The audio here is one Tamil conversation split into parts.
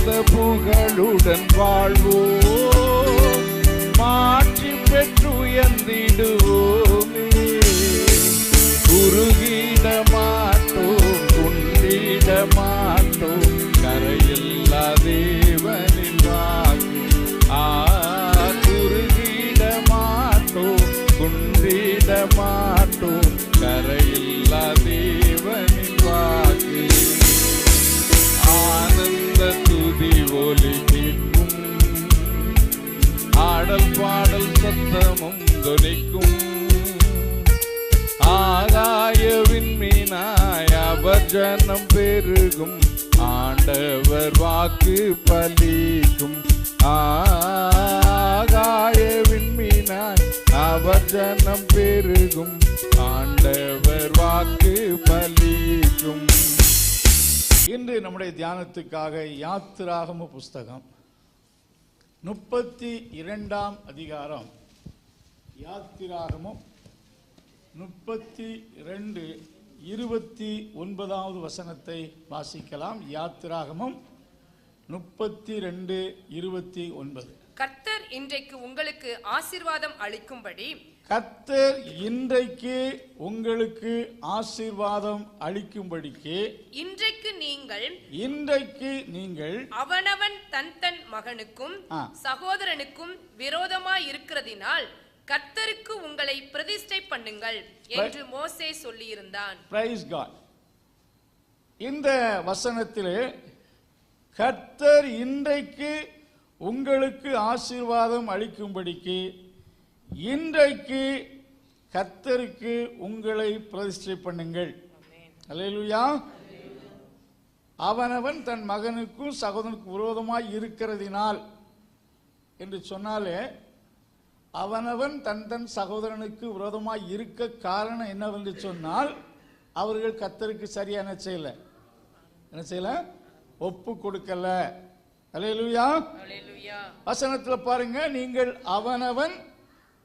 மங்காத புகழுடன் வாழ்வோ மாற்றி பெற்று உயர்ந்திடுவோமே. குறுகிட மாட்டோம் குண்டிட மாட்டோம் சத்தமும் துணிக்கும். ஆகாய விண்மீனாய் அவர்ஜனம் பெருகும். ஆண்டவர் வாக்கு பலிக்கும். ஆகாய விண்மீனாய் அவர்ஜனம் பெருகும். ஆண்டவர் வாக்கு பலிக்கும். இன்று நம்முடைய தியானத்துக்காக யாத்திராகம புஸ்தகம் முப்பத்தி இரண்டாம் அதிகாரம். யாத்திராகமம் முப்பத்தி இரண்டு இருபத்தி ஒன்பதாவது வசனத்தை வாசிக்கலாம் யாத்திராகமம் முப்பத்தி ரெண்டு இருபத்தி ஒன்பது கர்த்தர் இன்றைக்கு உங்களுக்கு ஆசீர்வாதம் அளிக்கும்படி கர்த்தர் இன்றைக்கு உங்களுக்கு ஆசீர்வாதம் அளிக்கும்படிக்கு இன்றைக்கு நீங்கள் இன்றைக்கு நீங்கள் அவனவன் தன் தன் மகனுக்கும். சகோதரனுக்கும் விரோதமாய் இருக்கிறதினால் கர்த்தருக்கு உங்களை பிரதிஷ்டை பண்ணுங்கள் என்று மோசே சொல்லியிருந்தான். பிரைஸ் காட் இந்த வசனத்திலே கர்த்தர் இன்றைக்கு உங்களுக்கு ஆசீர்வாதம் அளிக்கும்படிக்கு இன்றைக்கு கர்த்தருக்கு உங்களை பிரதிஷ்டை பண்ணுங்கள். அல்லேலூயா அவனவன் தன் மகனுக்கும் சகோதரனுக்கும் விரோதமாய் இருக்கிறதினால் என்று சொன்னாலே அவனவன் தன் தன் சகோதரனுக்கு விரோதமாய் இருக்க காரணம் என்னவென்று சொன்னால் அவர்கள் கத்தருக்கு சரியா என்ன செய்யல? என்ன செய்யல? ஒப்பு கொடுக்கல. அல்லேலூயா வசனத்துல பாருங்க நீங்கள் அவனவன்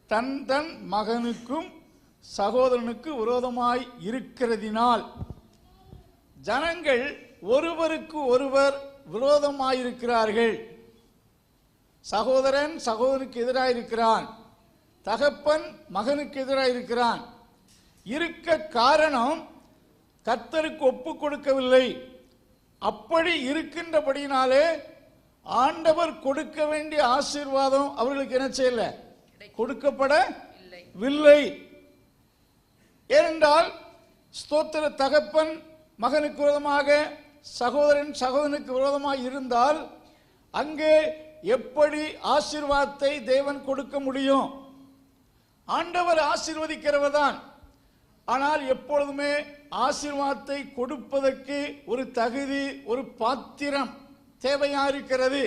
தன் தன் மகனுக்கும் சகோதரனுக்கு விரோதமாய் இருக்கிறதினால் ஜனங்கள் ஒருவருக்கு ஒருவர் விரோதமாயிருக்கிறார்கள். சகோதரன் சகோதரனுக்கு எதிராக இருக்கிறான் தகப்பன் மகனுக்கு எதிராக இருக்கிறான் இருக்க காரணம் கர்த்தருக்கு ஒப்பு கொடுக்கவில்லை. அப்படி இருக்கின்றபடினாலே ஆண்டவர் கொடுக்க வேண்டிய ஆசீர்வாதம் அவர்களுக்கு என்ன செய்யல? கொடுக்கப்படவில்லை. ஏனென்றால் ஸ்தோத்திர தகப்பன் மகனுக்கு விரோதமாக சகோதரன் சகோதரனுக்கு விரோதமாக இருந்தால் அங்கே எப்படி ஆசிர்வாதத்தை தேவன் கொடுக்க முடியும்? ஆண்டவர் ஆசீர்வதிக்கிறவர் தான் ஆனால் எப்பொழுதுமே ஆசிர்வாதத்தை கொடுப்பதற்கு ஒரு தகுதி ஒரு பாத்திரம் தேவையா இருக்கிறது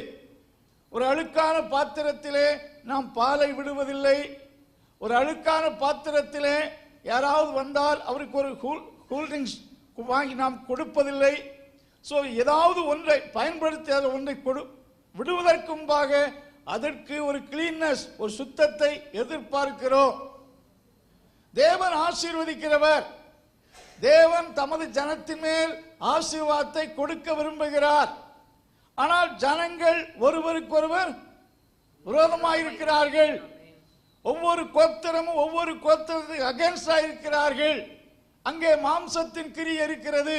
ஒரு அழுக்கான பாத்திரத்திலே நாம் பாலை விடுவதில்லை. ஒரு அழுக்கான பாத்திரத்திலே யாராவது வந்தால் அவருக்கு ஒரு கூல் கூல்ட்ரிங்க்ஸ் வாங்கி நாம் கொடுப்பதில்லை. ஸோ ஏதாவது ஒன்றை பயன்படுத்தி அதை ஒன்றை கொடு விடுவதற்கு முன்பாக அதற்கு ஒரு கிளீன்னஸ் ஒரு சுத்தத்தை எதிர்பார்க்கிறோம். தேவன் ஆசீர்வதிக்கிறவர். தேவன் தமது ஜனத்தின் மேல் ஆசீர்வாதத்தை கொடுக்க விரும்புகிறார். ஆனால் ஜனங்கள் ஒருவருக்கொருவர் விரோதமாயிருக்கிறார்கள். ஒவ்வொரு கோத்திரமும் ஒவ்வொரு கோத்திரத்துக்கு அகேன்ஸ்டா இருக்கிறார்கள் அங்கே மாம்சத்தின் கிரி இருக்கிறது.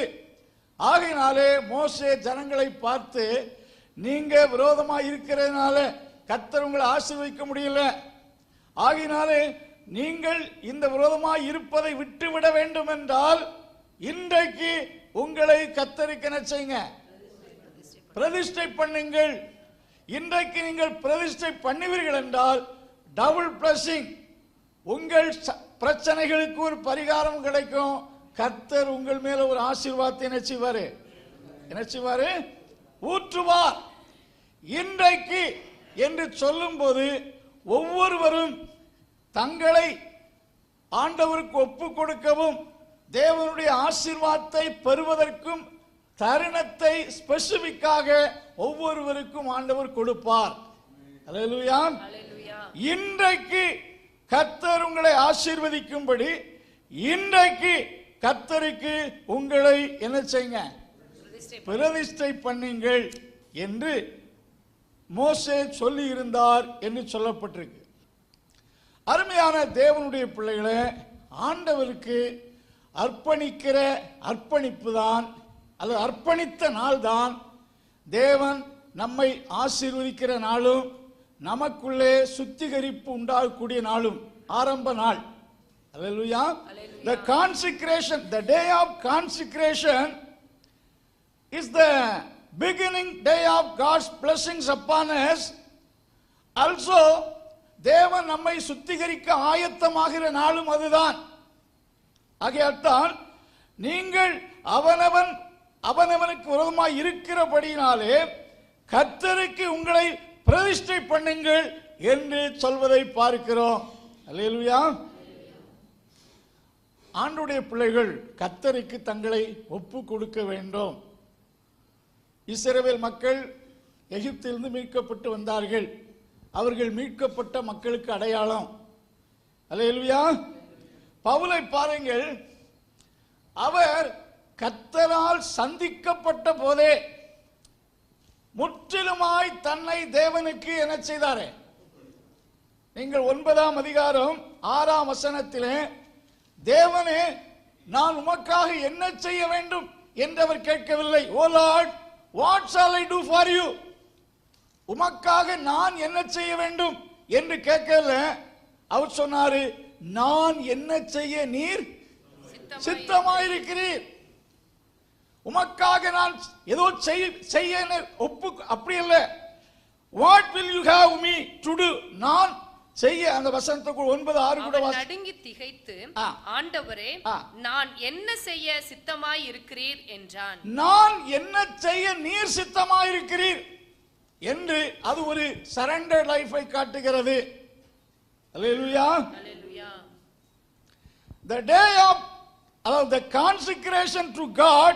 ஆகையினாலே மோசே ஜனங்களை பார்த்து நீங்க விரோதமாக இருக்கிறதுனால கத்தர் உங்களை ஆசீர்வதிக்க முடியல. ஆகினாலே நீங்கள் இந்த விரோதமாய் இருப்பதை விட்டுவிட வேண்டும் என்றால் இன்றைக்கு உங்களை கத்தருக்கு செய்யுங்க? பிரதிஷ்டை பண்ணுங்கள். இன்றைக்கு நீங்கள் பிரதிஷ்டை பண்ணுவீர்கள் என்றால் டபுள் பிளஸிங். உங்கள் ச- பிரச்சனைகளுக்கு ஒரு பரிகாரம் கிடைக்கும். கர்த்தர் உங்கள் மேல ஒரு ஆசீர்வாதத்தை என்ன செய்வாரு? என்ன செய்வாரு? ஊற்றுவார். இன்றைக்கு என்று சொல்லும்போது ஒவ்வொருவரும் தங்களை ஆண்டவருக்கு ஒப்பு கொடுக்கவும் தேவனுடைய ஆசீர்வாதத்தை பெறுவதற்கும் தருணத்தை ஸ்பெசிபிக்காக ஒவ்வொருவருக்கும் ஆண்டவர் கொடுப்பார். இன்றைக்கு கர்த்தர் உங்களை ஆசீர்வதிக்கும்படி இன்றைக்கு கர்த்தருக்கு உங்களை என்ன செய்யுங்க? பிரதிஷ்டை பண்ணுங்கள் என்று மோசே சொல்லி இருந்தார் என்று சொல்லப்பட்டிருக்கு. அருமையான தேவனுடைய பிள்ளைகளே ஆண்டவருக்கு அர்ப்பணிக்கிற அர்ப்பணிப்பு தான் அல்லது அர்ப்பணித்த நாள் தான். தேவன் நம்மை ஆசீர்வதிக்கிற நாளும் நமக்குள்ளே சுத்திகரிப்பு உண்டாகக்கூடிய நாளும் ஆரம்ப நாள். Hallelujah. The consecration, the day of consecration is the beginning day of God's blessings upon us. Also, தேவன் நம்மை சுத்திகரிக்க ஆயத்தமாகிற நாளும் அதுதான். ஆகையால்தான் நீங்கள் அவனவன் அவனவனுக்கு விரோதமாய் இருக்கிறபடியினாலே கத்தருக்கு உங்களை பிரதிஷ்டை பண்ணுங்கள் என்று சொல்வதை பார்க்கிறோம். அல்லேலூயா. ஆண்டுடைய பிள்ளைகள் கத்தருக்கு தங்களை ஒப்பு கொடுக்க வேண்டும். இஸ்ரவேல் மக்கள் எகிப்திலிருந்து மீட்கப்பட்டு வந்தார்கள். அவர்கள் மீட்கப்பட்ட மக்களுக்கு அடையாளம். அல்லேலூயா. பவுலை பாருங்கள். அவர் கத்தரால் சந்திக்கப்பட்ட போதே முற்றிலுமாய் தன்னை தேவனுக்கு என்ன செய்தாரே. நீங்கள் ஒன்பதாம் அதிகாரம் ஆறாம் வசனத்திலே தேவனே நான் உமக்காக என்ன செய்ய வேண்டும்? என்று அவர் கேட்கவில்லை. ஓ Lord what shall I do for you உமக்காக நான் என்ன செய்ய வேண்டும் என்று கேட்கல. அவர் சொன்னாரு நான் என்ன செய்ய நீர் சித்தமாய் சித்தமாயிருக்கிறீர். உமக்காக நான் ஏதோ செய்ய செய்ய ஒப்பு அப்படி இல்ல what will you have me to do நான் செய்ய அந்த வசனத்துக்குள் ஒன்பது ஆறு கூட நடுங்கி திகைத்து. ஆண்டவரே. நான் என்ன செய்ய சித்தமாய் இருக்கிறீர் என்றான் நான் என்ன செய்ய நீர் சித்தமாயிருக்கிறீர் என்று அது ஒரு சரண்டர் லைஃபை காட்டுகிறது அல்லேலூயா The day of uh, the consecration to God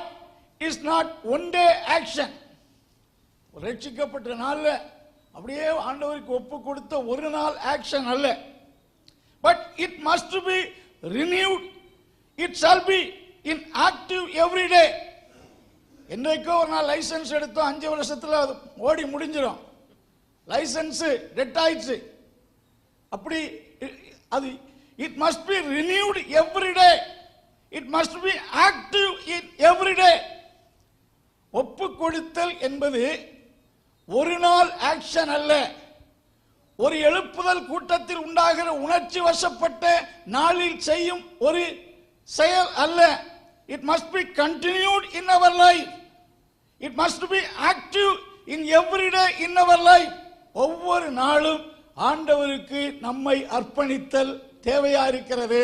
is not one day action. ரட்சிக்கப்பட்ட நாள்ல அப்படியே ஆண்டவருக்கு ஒப்பு கொடுத்த ஒரு நாள் ஆக்ஷன் அல்ல. But it must be renewed it shall be in active every day என்றைக்கோ ஒரு நாள் லைசன்ஸ் எடுத்தோம் அஞ்சு வருஷத்தில் அது ஓடி முடிஞ்சிடும் லைசன்ஸ் டெட் ஆயிடுச்சு அப்படி அது it must be renewed every day it must be active in every day ஒப்பு கொடுத்தல் என்பது ஒரு நாள் ஆக்ஷன் அல்ல. ஒரு எழுப்புதல் கூட்டத்தில் உண்டாகிற உணர்ச்சி வசப்பட்ட நாளில் செய்யும் ஒரு செயல் அல்ல. It must be continued in our life it must be active in every day in our life ஒவ்வொரு நாளும் ஆண்டவருக்கு நம்மை அர்ப்பணித்தல் தேவையா இருக்கிறது.